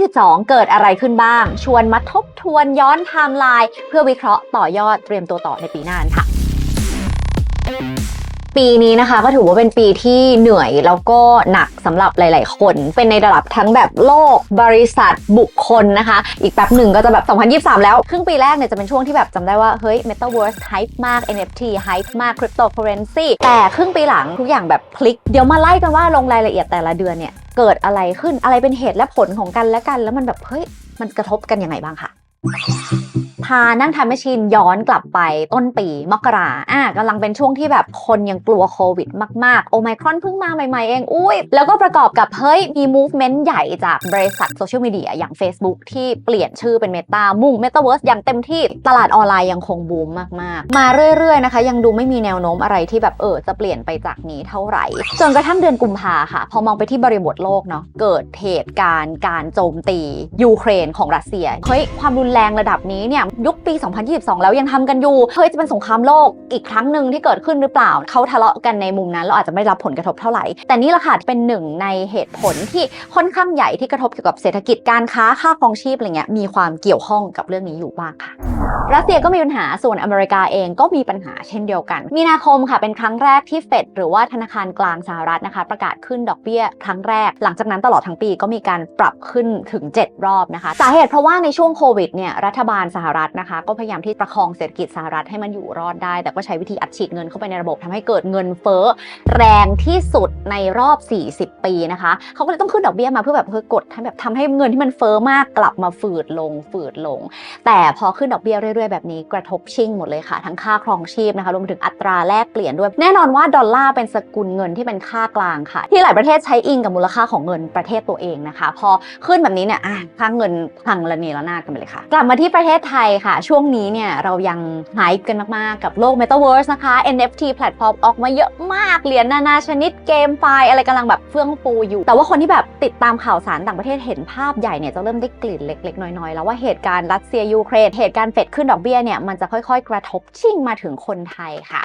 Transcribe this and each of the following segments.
2022 เกิดอะไรขึ้นบ้าง ชวนมาทบทวนย้อนไทม์ไลน์เพื่อวิเคราะห์ต่อยอดเตรียมตัวต่อในปีหน้าค่ะปีนี้นะคะก็ถือว่าเป็นปีที่เหนื่อยแล้วก็หนักสำหรับหลาย ๆ คน เป็นในระดับทั้งแบบโลกบริษัทบุคคลนะคะ อีกแป๊บหนึ่งก็จะแบบ 2023 แล้ว ครึ่งปีแรกเนี่ยจะเป็นช่วงที่แบบจำได้ว่า เฮ้ย Metaverse hype มาก NFT hype มาก Cryptocurrency แต่ครึ่งปีหลังทุกอย่างแบบพลิก เดี๋ยวมาไล่กันว่าลงรายละเอียดแต่ละเดือนเนี่ย เกิดอะไรขึ้นอะไรเป็นเหตุและผลของกันและกัน แล้วมันแบบเฮ้ยมันกระทบกันยังไงบ้างค่ะ พานั่งทำแมชชีนย้อนกลับไปต้นปีมกราอะกำลังเป็นช่วงที่แบบคนยังกลัวโควิดมาก ๆ โอไมครอนเพิ่งมาใหม่ ๆ เอง อุ้ย แล้วก็ประกอบกับ เฮ้ย มี movement ใหญ่จากบริษัทโซเชียลมีเดียอย่าง Facebook ที่เปลี่ยนชื่อเป็น Meta มุ่ง Metaverse อย่างเต็มที่ตลาดออนไลน์ยังคงบูมมาก ๆ มาเรื่อย ๆ นะคะ ยังดูไม่มีแนวโน้มอะไรที่แบบเออจะเปลี่ยนไปจากนี้เท่าไหร่ จนกระทั่งเดือนกุมภาค่ะ พอมองไปที่บริบทโลกเนาะเกิดเหตุการณ์การโจมตียูเครนของรัสเซียเฮ้ยความรุนแรงระดับนี้เนี่ยยุคปี 2022 แล้วยังทำกันอยู่เฮ้ยจะเป็นสงครามโลกอีกครั้งหนึ่งที่เกิดขึ้นหรือเปล่าเขาทะเลาะกันในมุมนั้นเราอาจจะไม่รับผลกระทบเท่าไหร่ แต่นี่แหละค่ะเป็นหนึ่งในเหตุผลที่ค่อนข้างใหญ่ที่กระทบเกี่ยวกับเศรษฐกิจการค้าค่าครองชีพอะไรเงี้ยมีความเกี่ยวข้องกับเรื่องนี้อยู่บ้างค่ะรัสเซียก็มีปัญหาส่วนอเมริกาเองก็มีปัญหาเช่นเดียวกัน มีนาคมค่ะเป็นครั้งแรกที่เฟดหรือว่าธนาคารกลางสหรัฐนะคะ ประกาศขึ้นดอกเบี้ยครั้งแรก หลังจากนั้นตลอดทั้งปีก็มีการปรับขึ้นถึง 7 รอบนะคะ สาเหตุเพราะว่าในช่วงโควิดเนี่ยรัฐบาลสหรัฐนะคะก็พยายามที่ประคองเศรษฐกิจสหรัฐให้มันอยู่รอดได้ แต่ก็ใช้วิธีอัดฉีดเงินเข้าไปในระบบทำให้เกิดเงินเฟ้อแรงที่สุดในรอบ 40 ปีนะคะเขาก็เลยต้องขึ้นดอกเบี้ยมาเพื่อแบบเพื่อกดให้แบบทำให้เงินที่มันเฟ้อมากกลับมาฝืดลงฝืดลง แต่พอขึ้นดอกเบี้ยเรื่อยๆ แบบนี้กระทบชิ่งหมดเลยค่ะ ทั้งค่าครองชีพนะคะรวมถึงอัตราแลกเปลี่ยนด้วย แน่นอนว่าดอลลาร์เป็นสกุลเงินที่เป็นค่ากลางค่ะ ที่หลายประเทศใช้อิงกับมูลค่าของเงินประเทศตัวเองนะคะ พอขึ้นแบบนี้เนี่ยค่าเงินพังละเนระนาดกันไปเลยค่ะกลับมาที่ประเทศไทยค่ะ ช่วงนี้เนี่ยเรายังหายกันมาก ๆ กับโลก Metaverse นะคะ NFT แพลตฟอร์มออกมาเยอะมาก เหรียญนานาชนิดเกมไฟล์อะไรกำลังแบบเฟื่องฟูอยู่ แต่ว่าคนที่แบบติดตามข่าวสารต่างประเทศเห็นภาพใหญ่เนี่ยจะเริ่มได้กลิ่นเล็ก ๆ น้อย ๆ แล้วว่าเหตุการณ์รัสเซียยูเครนเหตุการณ์เฟดขึ้นดอกเบี้ยเนี่ยมันจะค่อย ๆ กระทบชิ่งมาถึงคนไทยค่ะ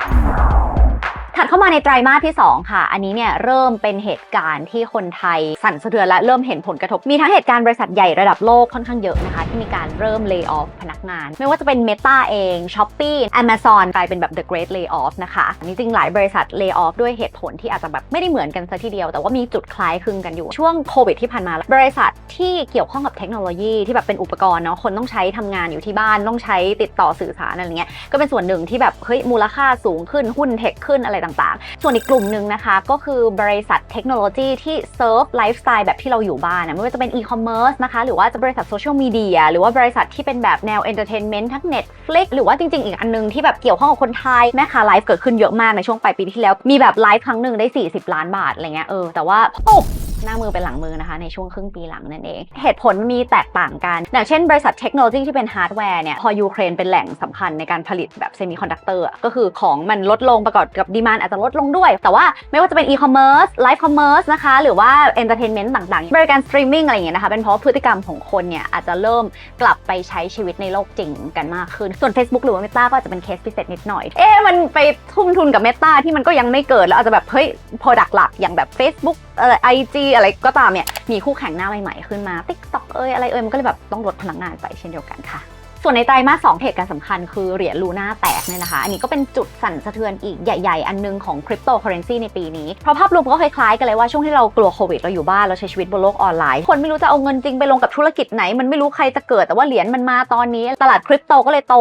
ถัดเข้ามาในไตรมาสที่ 2 ค่ะ อันนี้เนี่ยเริ่มเป็นเหตุการณ์ที่คนไทยสั่นสะเทือนและเริ่มเห็นผลกระทบ มีทั้งเหตุการณ์บริษัทใหญ่ระดับโลกค่อนข้างเยอะนะคะ ที่มีการเริ่ม lay off พนักงาน ไม่ว่าจะเป็น Meta เอง Shopee Amazon กลายเป็นแบบ the great layoff นะคะจริงๆหลายบริษัท lay off ด้วยเหตุผลที่อาจจะแบบไม่ได้เหมือนกันซะทีเดียว แต่ว่ามีจุดคล้ายคลึงกันอยู่ช่วงโควิดที่ผ่านมา บริษัทที่เกี่ยวข้องกับเทคโนโลยีที่แบบเป็นอุปกรณ์เนาะคนต้องใช้ทำงานอยู่ที่บ้านต้องใช้ติดต่อสื่อสารอะไรเงี้ยก็เป็นส่วนหนึ่งที่แบบเฮ้ยมูลค่าสูงขึ้นหุ้นเทคขึ้นอะไรต่างๆ ส่วนอีกกลุ่มหนึ่งนะคะก็คือบริษัทเทคโนโลยีที่เซิร์ฟไลฟ์สไตล์แบบที่เราอยู่บ้านนะไม่ว่าจะเป็นอีคอมเมิร์ซนะคะหรือว่าจะบริษัทโซเชียลมีเดียหรือว่าบริษัทที่เป็นแบบแนวเอนเตอร์เทนเมนต์ทั้ง Netflix หรือว่าจริงๆ อีกอันนึงที่แบบเกี่ยวข้องกับคนไทยแม่ค้าไลฟ์เกิดขึ้นเยอะมากในช่วงปลายปีที่แล้วมีแบบไลฟ์ครั้งหนึ่งได้ 40 ล้านบาทอะไรเงี้ยเออแต่ว่าปุ๊บ หน้ามือเป็นหลังมือนะคะ ในช่วงครึ่งปีหลังนั่นเอง เหตุผลมีแตกต่างกันอย่างเช่นบริษัทเทคโนโลยีที่เป็นฮาร์ดแวร์เนี่ยพอยูเครนเป็นแหล่งสำคัญในการผลิตแบบเซมิคอนดักเตอร์ก็คือของมันลดลงประกอบกับดีมานอาจจะลดลงด้วย แต่ว่าไม่ว่าจะเป็นอีคอมเมิร์ซไลฟ์คอมเมิร์ซนะคะหรือว่าเอนเตอร์เทนเมนต์ต่างๆ บริการสตรีมมิ่งอะไรอย่างเงี้ยนะคะเป็นเพราะพฤติกรรมของคนเนี่ยอาจจะเริ่มกลับไปใช้ชีวิตในโลกจริงกันมากขึ้นส่วน Facebook หรือว่า Meta ก็อาจจะเป็นเคสพิเศษนิดหน่อย เอ๊ะมันไปทุ่มทุนกับ Meta ที่มันก็ยังไม่เกิดแล้วอาจจะแบบเฮ้ย product หลักอย่างแบบ Facebook อะไร IG อะไรก็ตามเนี่ยมีคู่แข่งหน้าใหม่ๆขึ้นมา TikTok เอ้ยอะไรเอ้ยมันก็เลยแบบต้องลดพลังงานไปเช่นเดียวกันค่ะ ส่วนในไตรมาสสองเหตุการณ์สำคัญคือเหรียญลูน่าแตกเนี่ยนะคะ อันนี้ก็เป็นจุดสั่นสะเทือนอีกใหญ่ ๆ อันนึงของคริปโตเคอเรนซีในปีนี้ เพราะภาพรวมก็คล้ายๆกันเลยว่าช่วงที่เรากลัวโควิดเราอยู่บ้าน เราใช้ชีวิตบนโลกออนไลน์ คนไม่รู้จะเอาเงินจริงไปลงกับธุรกิจไหน มันไม่รู้ใครจะเกิดแต่ว่าเหรียญมันมาตอนนี้ ตลาดคริปโตก็เลยโต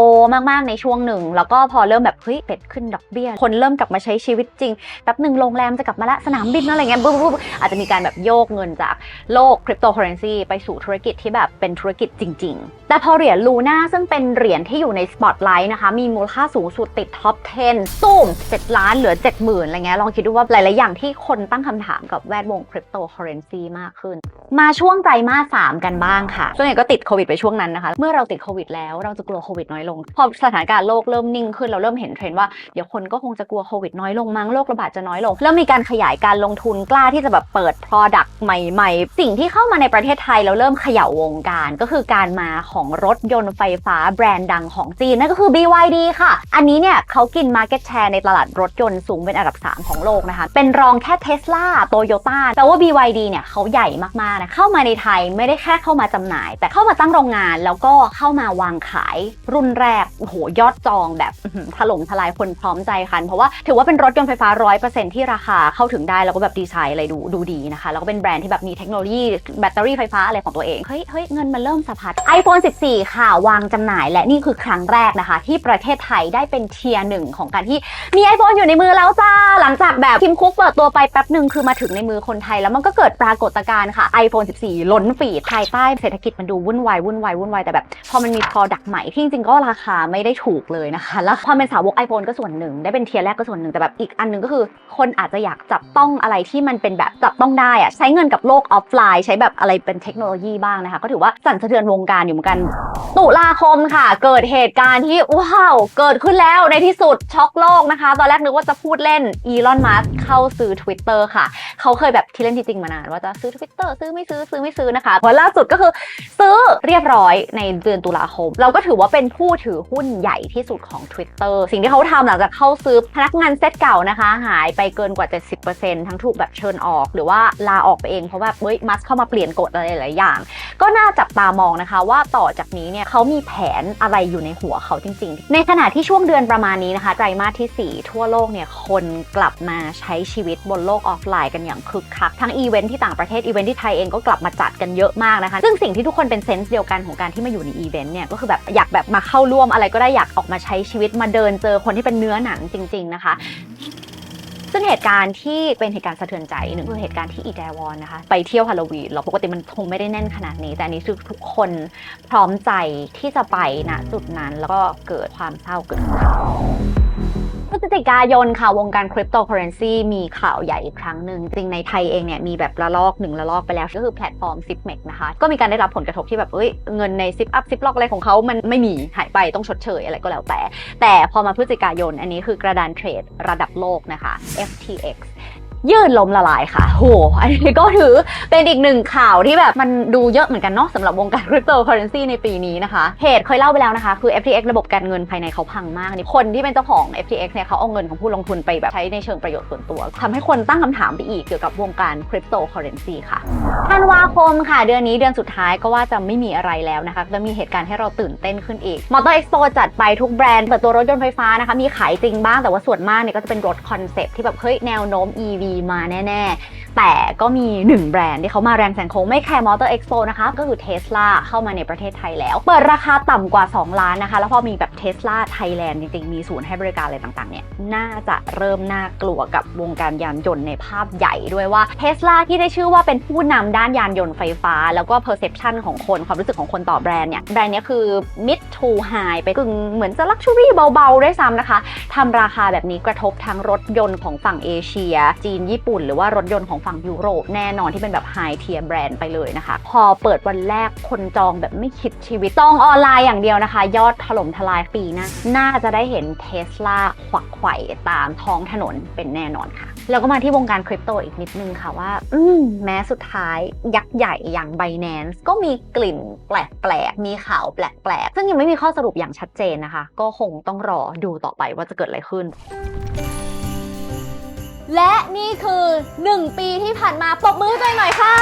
มากๆในช่วงหนึ่ง แล้วก็พอเริ่มแบบเฮ้ยเป็ดขึ้นดอกเบี้ย คนเริ่มกลับมาใช้ชีวิตจริงแป๊บหนึ่งโรงแรมจะกลับมาละสนามบินอะไรเงี้ยปุ๊บๆอาจจะมีการแบบโยกเงินจากโลกคริปโตเคอเรนซีไปสู่ธุรกิจที่แบบเป็นธุรกิจจริง ๆ แต่พอเหรียญลูน่าซึ่งเป็นเหรียญที่อยู่ในสปอตไลท์นะคะ มีมูลค่าสูงสุดติดท็อป 10ตุ้ม7 ล้านเหลือ 70,000อะไรเงี้ยลองคิดดูว่าหลาย ๆ อย่างที่คนตั้งคำถามกับแวดวงคริปโตเคอเรนซีมากขึ้น มาช่วงไตรมาส3กันบ้างค่ะส่วนใหญ่ก็ติดโควิดไปช่วงนั้นนะคะ เมื่อเราติดโควิดแล้วเราจะกลัวโควิดน้อยลง พอสถานการณ์โลกเริ่มนิ่งขึ้นเราเริ่มเห็นเทรนด์ว่าเดี๋ยวคนก็คงจะกลัวโควิดน้อยลงมั้งโรคระบาดจะน้อยลงเริ่มมีการขยายการลงทุนกล้าที่จะแบบเปิด Product ใหม่ ๆ สิ่งที่เข้ามาในประเทศไทยเราเริ่มเขย่าวงการ ก็คือการมาของรถยนต์ไฟฟ้าแบรนด์ดังของจีน นั่นก็คือ BYD ค่ะ อันนี้เนี่ยเขากิน Market Share ในตลาดรถยนต์สูงเป็นอันดับ 3 ของโลกนะคะ เป็นรองแค่ Tesla Toyota แต่ว่า BYD เนี่ยเขาใหญ่มากๆนะเข้ามาในไทยไม่ได้แค่เข้ามาจำหน่าย แต่เข้ามาตั้งโรงงานแล้วก็เข้ามาวางขายรุ่นแรกโอ้โหยอดจองแบบถล่มทลายคนพร้อมใจคัน เพราะว่าถือว่าเป็นรถยนต์ไฟฟ้า 100%ที่ราคาเข้าถึงได้แล้วก็แบบดีไซน์อะไรดูดูดีนะคะ แล้วก็เป็นแบรนด์ที่แบบมีเทคโนโลยีแบตเตอรี่ไฟฟ้าอะไรของตัวเองเฮ้ยเฮ้ยเงินมันเริ่มสะพัด iPhone 14 ค่ะวางจำหน่ายและนี่คือครั้งแรกนะคะ ที่ประเทศไทยได้เป็นเทียร์หนึ่งของการที่มี iPhone อยู่ในมือแล้วจ้า หลังจากแบบทิมคุกเปิดตัวไปแป๊บหนึ่งคือมาถึงในมือคนไทย แล้วมันก็เกิดปรากฏการณ์ค่ะ iPhone 14 ล้นฟีดภายใต้เศรษฐกิจมันดูวุ่นวายวุ่นวายวุ่นวายแต่แบบ พอมันมี product ใหม่ที่จริงๆก็ราคาไม่ได้ถูกเลยนะคะแล้วความเป็นสาวก iPhone ก็ส่วนหนึ่ง ได้เป็นเทียร์แรกก็ส่วนหนึ่งแต่แบบอีกอันหนึ่งก็คือ คนอาจจะอยากจับต้องอะไรที่มันเป็นแบบจับต้องได้อะใช้เงินกับโลกออฟไลน์ ใช้แบบอะไรเป็นเทคโนโลยีบ้างนะคะ ก็ถือว่าสั่นสะเทือนวงการอยู่เหมือนกันตุลาคมค่ะ เกิดเหตุการณ์ที่ว้าว เกิดขึ้นแล้วในที่สุดช็อกโลกนะคะ ตอนแรกนึกว่าจะพูดเล่นอีลอนมัสเข้าซื้อ Twitter ค่ะ เขาเคยแบบที่เล่นที่จริงมานาน ว่าจะซื้อ Twitter ซื้อไม่ซื้อซื้อไม่ซื้อนะคะวันล่าสุดก็คือซื้อเรียบร้อยในเดือนตุลาคม เราก็ถือว่าเป็นผู้ถือหุ้นใหญ่ที่สุดของ Twitter สิ่งที่เขาทำหลังจากเข้าซื้อพนักงานเซตเก่านะคะ หายไปเกินกว่า 70%ทั้งถูกแบบเชิญออก หรือว่าลาออกไปเองเพราะแบบเฮ้ยมัสเข้ามาเปลี่ยนกฎอะไรหลายอย่าง ก็น่าจับตามองนะคะ ว่าต่อจากนี้เนี่ยเขามีแผนอะไรอยู่ในหัวเขาจริง ๆ ในขณะที่ช่วงเดือนประมาณนี้นะคะไตรมาสที่ 4 ทั่วโลกเนี่ยคนกลับมาใช้ชีวิตบนโลกออฟไลน์กันอย่างคึกคักทั้งอีเวนท์ที่ต่างประเทศอีเวนท์ที่ไทยเองก็กลับมาจัดกันเยอะมากนะคะซึ่งสิ่งที่ทุกคนเป็นเซนส์เดียวกันของการที่มาอยู่ในอีเวนต์เนี่ยก็คือแบบอยากแบบมาเข้าร่วมอะไรก็ได้อยากออกมาใช้ชีวิตมาเดินเจอคนที่เป็นเนื้อหนังจริง ๆนะคะ ซึ่งเหตุการณ์ที่เป็นเหตุการณ์สะเทือนใจหนึ่งคือเหตุการณ์ที่อีแดวอนนะคะ ไปเที่ยวฮาโลวีนเราปกติมันคงไม่ได้แน่นขนาดนี้ แต่อันนี้คือทุกคนพร้อมใจที่จะไปณจุดนั้นแล้วก็เกิดความเศร้าเกิดขึ้น พฤศจิกายนค่ะ วงการคริปโตเคอเรนซีมีข่าวใหญ่อีกครั้งหนึ่ง จริงในไทยเองเนี่ยมีแบบระลอกหนึ่งระลอกไปแล้ว ก็คือแพลตฟอร์มซิปเมกนะคะ ก็มีการได้รับผลกระทบที่แบบ เอ้ย เงินในซิปอัพซิปล็อกอะไรของเขามันไม่มีหายไปต้องชดเชยอะไรก็แล้วแต่ แต่พอมาพฤศจิกายน อันนี้คือกระดานเทรดระดับโลกนะคะ FTX ยืดลมละลายค่ะ โห อันนี้ก็ถือเป็นอีกหนึ่งข่าวที่แบบมันดูเยอะเหมือนกันเนาะสำหรับวงการคริปโตเคอเรนซีในปีนี้นะคะ เหตุเคยเล่าไปแล้วนะคะ คือ FTX ระบบการเงินภายในเขาพังมากนี่คนที่เป็นเจ้าของ FTX เนี่ยเขาเอาเงินของผู้ลงทุนไปแบบใช้ในเชิงประโยชน์ส่วนตัวทำให้คนตั้งคำถามไปอีกเกี่ยวกับวงการคริปโตเคอเรนซีค่ะธันวาคมค่ะ เดือนนี้เดือนสุดท้ายก็ว่าจะไม่มีอะไรแล้วนะคะแล้วมีเหตุการณ์ให้เราตื่นเต้นขึ้นอีก Motor Expo จัดไปทุกแบรนด์เปิดตัวรถยนต์ไฟฟ้านะคะมีขายจริงบ้างแต่ว่าส่วนมากเนี่ยก็จะเป็นรถคอนเซปต์ที่แบบเฮ้ยแนวโน้ม EV มาแน่ ๆ แต่ก็มี1แบรนด์ที่เขามาแรงแซงโค้งไม่แคร์มอเตอร์เอ็กซ์โปนะคะ ก็คือ Tesla เข้ามาในประเทศไทยแล้ว เปิดราคาต่ำกว่า 2 ล้านนะคะ แล้วพอมีแบบ Tesla Thailand จริง ๆ มีศูนย์ให้บริการอะไรต่างๆเนี่ยน่าจะเริ่มน่ากลัวกับวงการยานยนต์ในภาพใหญ่ด้วยว่า Tesla ที่ได้ชื่อว่าเป็นผู้นำด้านยานยนต์ไฟฟ้า แล้วก็ perception ของคนความรู้สึกของคนต่อแบรนด์เนี่ยแบรนด์นี้คือ mid to high ไปกึ่งเหมือนจะ luxury เบาๆด้วยซ้ำนะคะทำราคาแบบนี้กระทบทั้งรถยนต์ของฝั่งเอเชียจีนญี่ปุ่น หรือว่ารถยนต์ของฝั่งยุโรปแน่นอนที่เป็นแบบ high tier แบรนด์ไปเลยนะคะ พอเปิดวันแรกคนจองแบบไม่คิดชีวิตจองออนไลน์อย่างเดียวนะคะ ยอดถล่มทลายปีหนะน่าจะได้เห็นเทสลาขวักไขว่ตามท้องถนนเป็นแน่นอนค่ะ แล้วก็มาที่วงการคริปโตอีกนิดนึงค่ะว่า อืมแม้สุดท้ายยักษ์ใหญ่อย่าง Binance ก็มีกลิ่นแปลกๆ มีข่าวแปลกๆ ซึ่งยังไม่มีข้อสรุปอย่างชัดเจนนะคะ ก็คงต้องรอดูต่อไปว่าจะเกิดอะไรขึ้น และนี่คือ 1 ปีที่ผ่านมาปรบมือให้ตัวเองหน่อยค่ะ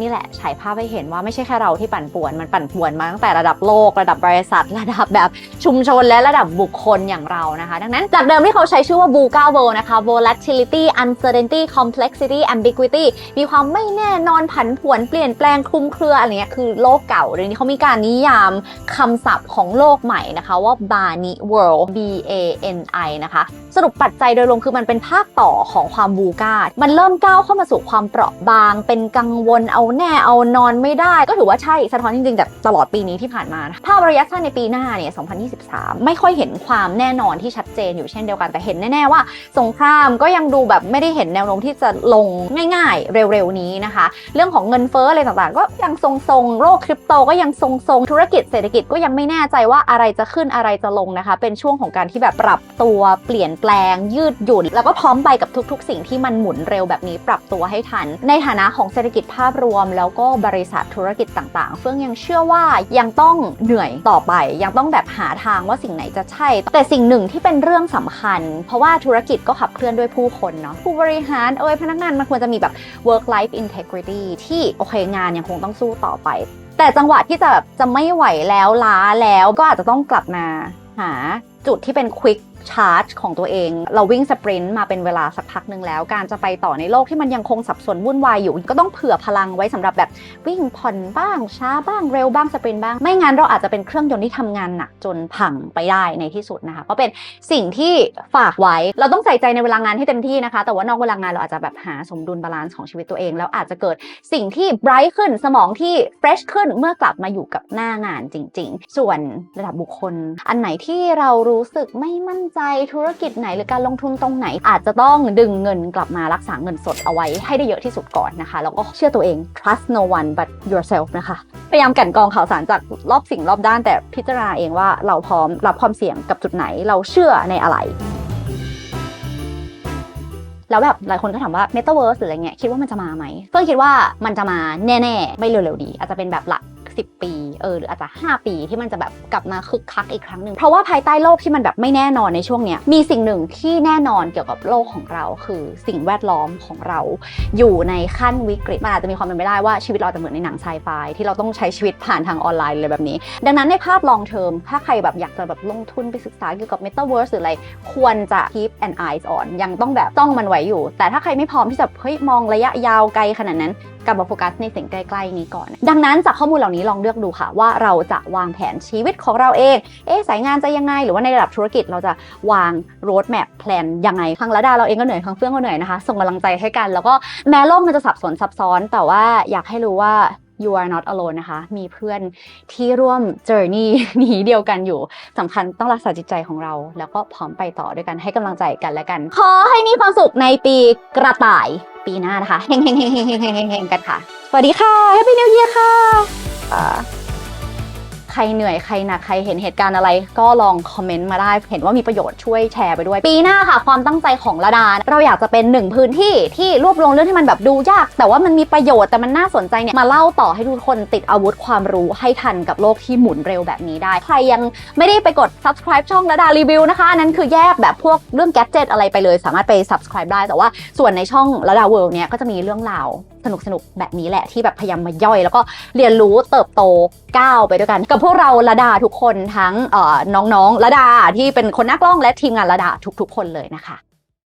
นี่แหละฉายภาพให้เห็นว่าไม่ใช่แค่เราที่ปั่นป่วน มันปั่นป่วนมาตั้งแต่ระดับโลก ระดับบริษัท ระดับแบบชุมชนและระดับบุคคลอย่างเรานะคะ ดังนั้นจากเดิมที่เขาใช้ชื่อว่า VUCA World นะคะ Volatility Uncertainty Complexity Ambiguity มีความไม่แน่นอนผันผวนเปลี่ยนแปลงคลุมเครืออะไรเงี้ยคือโลกเก่าเดี๋ยวนี้เขามีการนิยามคำศัพท์ของโลกใหม่นะคะว่า Barney World B A N I นะคะ สรุปปัจจัยโดยรวมคือมันเป็นภาคต่อของความบูกามันเริ่มก้าวเข้ามาสู่ความเปราะบาง เป็นกังวลเอาแน่เอานอนไม่ได้ ก็ถือว่าใช่สะท้อนจริงๆจากตลอดปีนี้ที่ผ่านมา ภาพระยะสั้นในปีหน้าเนี่ย 2023 ไม่ค่อยเห็นความแน่นอนที่ชัดเจนอยู่เช่นเดียวกันแต่เห็นแน่ๆว่า สงครามก็ยังดูแบบไม่ได้เห็นแนวโน้มที่จะลงง่ายๆ เร็วๆนี้นะคะ เรื่องของเงินเฟ้ออะไรต่างๆ ก็ยังทรงๆโลกคริปโตก็ยังทรงๆธุรกิจเศรษฐกิจก็ยังไม่แน่ใจว่าอะไรจะขึ้นอะไรจะลงนะคะ เป็นช่วงของการที่แบบปรับตัวเปลี่ยนแปลง ยืดหยุ่น แล้วก็พร้อมไปกับทุก ๆ สิ่งที่มันหมุนเร็วแบบนี้ปรับตัวให้ทัน ในฐานะของเศรษฐกิจภาพรวมม แล้วก็บริษัทธุรกิจต่างๆ เฟื่องยังเชื่อว่ายังต้องเหนื่อยต่อไป ยังต้องแบบหาทางว่าสิ่งไหนจะใช่ แต่สิ่งหนึ่งที่เป็นเรื่องสำคัญ เพราะว่าธุรกิจก็ขับเคลื่อนด้วยผู้คนเนาะผู้บริหารเอ่ยพนักงานมันควรจะมีแบบ work life integrity ที่โอเคงานยังคงต้องสู้ต่อไป แต่จังหวะที่จะแบบจะไม่ไหวแล้วล้าแล้วก็อาจจะต้องกลับมาหาจุดที่เป็น quick charge ของตัวเอง เราวิ่งสปรินต์มาเป็นเวลาสักพักหนึ่งแล้ว การจะไปต่อในโลกที่มันยังคงสับสนวุ่นวายอยู่ ก็ต้องเผื่อพลังไว้สำหรับแบบวิ่งผ่อนบ้าง ช้าบ้างเร็วบ้างสปรินต์บ้าง ไม่งั้นเราอาจจะเป็นเครื่องยนต์ที่ทำงานหนักจนพังไปได้ในที่สุดนะคะก็เป็นสิ่งที่ฝากไว้ เราต้องใส่ใจในเวลางานให้เต็มที่นะคะ แต่ว่านอกเวลางานเราอาจจะแบบหาสมดุลบาลานซ์ของชีวิตตัวเอง แล้วอาจจะเกิดสิ่งที่ไบรท์ขึ้นสมองที่เฟรชขึ้นเมื่อกลับมาอยู่กับหน้างานจริง ๆ ส่วนระดับบุคคล อันไหนที่เรารู้สึกไม่มั่นใจธุรกิจไหนหรือการลงทุนตรงไหน อาจจะต้องดึงเงินกลับมารักษาเงินสดเอาไว้ให้ได้เยอะที่สุดก่อนนะคะ แล้วก็เชื่อตัวเอง trust no one but yourself นะคะ พยายามกันกองข่าวสารจากรอบสิ่งรอบด้านแต่พิจารณาเองว่าเราพร้อมรับความเสี่ยงกับจุดไหนเราเชื่อในอะไรแล้วแบบหลายคนก็ถามว่า Metaverse หรืออะไรเงี้ยคิดว่ามันจะมาไหมเฟิร์นคิดว่ามันจะมาแน่ๆ ไม่เร็วๆดี อาจจะเป็นแบบหลัก 10 ปีเออหรืออาจจะ 5 ปีที่มันจะแบบกลับมาคึกคักอีกครั้งหนึ่งเพราะว่าภายใต้โลกที่มันแบบไม่แน่นอนในช่วงเนี้ยมีสิ่งหนึ่งที่แน่นอนเกี่ยวกับโลกของเรา คือสิ่งแวดล้อมของเรา อยู่ในขั้นวิกฤตมันอาจจะมีความเป็นไปได้ว่าชีวิตเราจะเหมือนในหนังไซไฟที่เราต้องใช้ชีวิตผ่านทางออนไลน์เลยแบบนี้ ดังนั้นในภาพ long term ถ้าใครแบบอยากจะแบบลงทุนไปศึกษาเกี่ยวกับ metaverse หรืออะไรควรจะ keep an eye on ยังต้องแบบต้องมันไว้อยู่ แต่ถ้าใครไม่พร้อมที่จะเฮ้ยมองระยะยาวไกลขนาดนั้น กลับมาโฟกัสในสิ่งใกล้ๆนี้ก่อน ดังนั้นจากข้อมูลเหล่านี้ลองเลือกดูค่ะ ว่าเราจะวางแผนชีวิตของเราเอง เอ๊สายงานจะยังไง หรือว่าในระดับธุรกิจเราจะวางโรดแมพแผนยังไงทางระดาเราเองก็เหนื่อยทางเฟื่องก็เหนื่อยนะคะ ส่งกำลังใจให้กัน แล้วก็แม้โลกมันจะสับสนซับซ้อน แต่ว่าอยากให้รู้ว่า you are not alone นะคะ มีเพื่อนที่ร่วม journey นี้เดียวกันอยู่สำคัญต้องรักษาจิตใจของเรา แล้วก็พร้อมไปต่อด้วยกันให้กำลังใจกันและกัน ขอให้มีความสุขในปีกระต่ายปีหน้านะคะเฮงเฮงเฮงเฮงเฮงเฮงกันค่ะ สวัสดีค่ะ Happy New Year ค่ะอ่าใครเหนื่อยใครหนักใครเห็นเหตุการณ์อะไร ก็ลองคอมเมนต์มาได้ เห็นว่ามีประโยชน์ช่วยแชร์ไปด้วย ปีหน้าค่ะความตั้งใจของระดา เราอยากจะเป็นหนึ่งพื้นที่ที่รวบรวมเรื่องที่มันแบบดูยาก แต่ว่ามันมีประโยชน์แต่มันน่าสนใจเนี่ยมาเล่าต่อให้ทุกคนติดอาวุธความรู้ให้ทันกับโลกที่หมุนเร็วแบบนี้ได้ ใครยังไม่ได้ไปกด subscribe ช่องระดารีวิวนะคะอันนั้นคือแยกแบบพวกเรื่องแก d เจ t อะไรไปเลย สามารถไป subscribe ได้แต่ว่าส่วนในช่องระดาเวิลด์เนี่ยก็จะมีเรื่องราว สนุกสนุกๆแบบนี้แหละที่แบบพยายามมาย่อย แล้วก็เรียนรู้เติบโตก้าวไปด้วยกัน กับพวกเราระดาทุกคนทั้งน้องๆระดาที่เป็นคนนักล้องและทีมงานระดาทุกๆ คนเลยนะคะ